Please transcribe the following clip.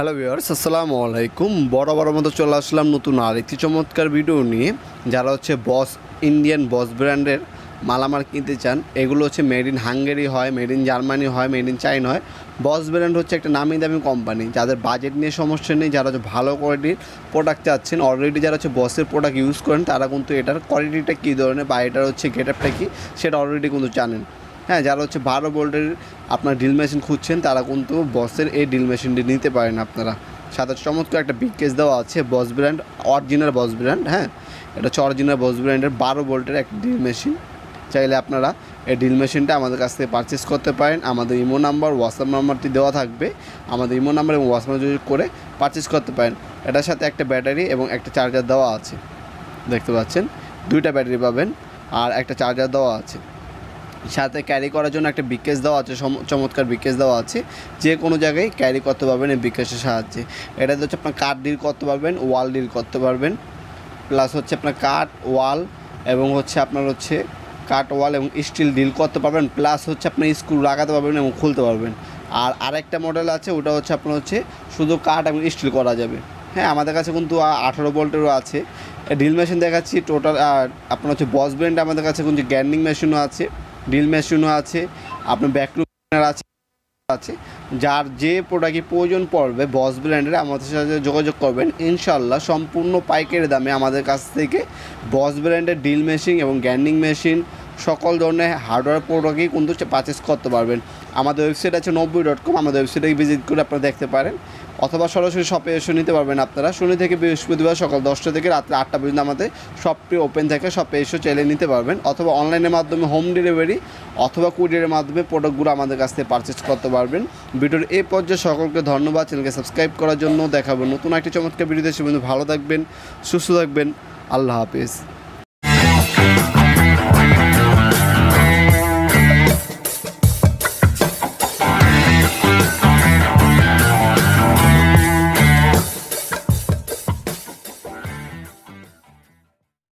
Hello viewers আসসালামু আলাইকুম। বড় বড় মতো চলে আসলাম নতুন আর আরেকটি চমৎকার ভিডিও নিয়ে। যারা হচ্ছে বস ইন্ডিয়ান বস ব্র্যান্ডের মালামাল কিনতে চান, এগুলো হচ্ছে মেড ইন হাঙ্গেরি হয় মেড ইন জার্মানি হয় মেড ইন চাইনা হয়। বস ব্র্যান্ড হচ্ছে একটা নামি দামি কোম্পানি যাদের বাজেট নিয়ে সমস্যা নেই, যারা হচ্ছে ভালো কোয়ালিটির প্রোডাক্ট চাচ্ছেন অলরেডি যারা হচ্ছে বসের প্রোডাক্ট ইউজ করেন, তারা কিন্তু এটার কোয়ালিটিটা কী ধরনের বা এটার হচ্ছে গেট আপটা কী, সেটা অলরেডি কিন্তু জানেন। হ্যাঁ যারা হচ্ছে বারো ভোল্টের আপনার ড্রিল মেশিন খুঁজছেন, তারা কিন্তু বসের এই ড্রিল মেশিনটি নিতে পারেন আপনারা। সাথে চমৎকার একটা বিগ কেস দেওয়া আছে Bosch brand original Bosch brand হ্যাঁ? এটা হচ্ছে অরিজিনাল বস ব্র্যান্ডের বারো ভোল্টের একটা ড্রিল মেশিন চাইলে আপনারা এই ড্রিল মেশিনটা আমাদের কাছ থেকে পারচেস করতে পারেন। আমাদের ইমো নাম্বার হোয়াটসঅ্যাপ নাম্বারটি দেওয়া থাকবে। আমাদের ইমো নাম্বার এবং হোয়াটসঅ্যাপ করে পারচেস করতে পারেন। এটার সাথে একটা ব্যাটারি এবং একটা চার্জার দেওয়া আছে। দেখতে পাচ্ছেন? দুইটা ব্যাটারি পাবেন আর একটা চার্জার দেওয়া আছে। সাথে ক্যারি করার জন্য একটা বিকেস দেওয়া আছে চমৎকার বিকেস দেওয়া আছে। যে কোনো জায়গায় ক্যারি করতে পারবেন এই বিকেসের সাহায্যে। এটাতে হচ্ছে আপনার কাঠ ডিল করতে পারবেন ওয়াল ডিল করতে পারবেন। প্লাস হচ্ছে আপনার কাঠ ওয়াল এবং হচ্ছে আপনার হচ্ছে কাঠ ওয়াল এবং স্টিল ডিল করতে পারবেন। প্লাস হচ্ছে আপনি স্ক্রু লাগাতে পারবেন এবং খুলতে পারবেন। আর আরেকটা মডেল আছে, ওটা হচ্ছে আপনার হচ্ছে শুধু কাঠ এবং স্টিল করা যাবে। হ্যাঁ আমাদের কাছে কিন্তু আঠারো ভোল্টেরও আছে। ড্রিল মেশিন দেখাচ্ছি টোটাল আর আপনার হচ্ছে বস ব্র্যান্ড আমাদের কাছে কিন্তু গ্যান্ডিং মেশিনও আছে। ড্রিল মেশিনও আছে, আপনার ব্যাকলুক আছে আছে, যার যে প্রোডাক্টের প্রয়োজন পড়বে বস ব্র্যান্ডের আমাদের সাথে যোগাযোগ করবেন। ইনশাল্লাহ সম্পূর্ণ পাইকারি দামে আমাদের কাছ থেকে বস ব্র্যান্ডের ড্রিল মেশিন এবং গ্যান্ডিং মেশিন সকল ধরনের হার্ডওয়্যার প্রোডাক্টই কিন্তু পারচেস করতে পারবেন। আমাদের ওয়েবসাইট আছে নব্বই ডট কম আমাদের ওয়েবসাইটে ভিজিট করে আপনারা দেখতে পারেন। অথবা সরাসরি শপে এসে নিতে পারবেন আপনারা। শনি থেকে বৃহস্পতিবার সকাল দশটা থেকে রাত্রে আটটা পর্যন্ত আমাদের শপটি ওপেন থাকে। শপে এসে চাইলে নিতে পারবেন। অথবা অনলাইনের মাধ্যমে হোম ডেলিভারি অথবা কুরিয়ারের মাধ্যমে প্রোডাক্টগুলো আমাদের কাছ থেকে পারচেস করতে পারবেন। ভিডিওর এই পর্যায়ে সকলকে ধন্যবাদ। চ্যানেলকে সাবস্ক্রাইব করার জন্য দেখাবো নতুন একটি চমৎকার ভিডিও দেশে বন্ধু ভালো থাকবেন, সুস্থ থাকবেন। আল্লাহ হাফিজ।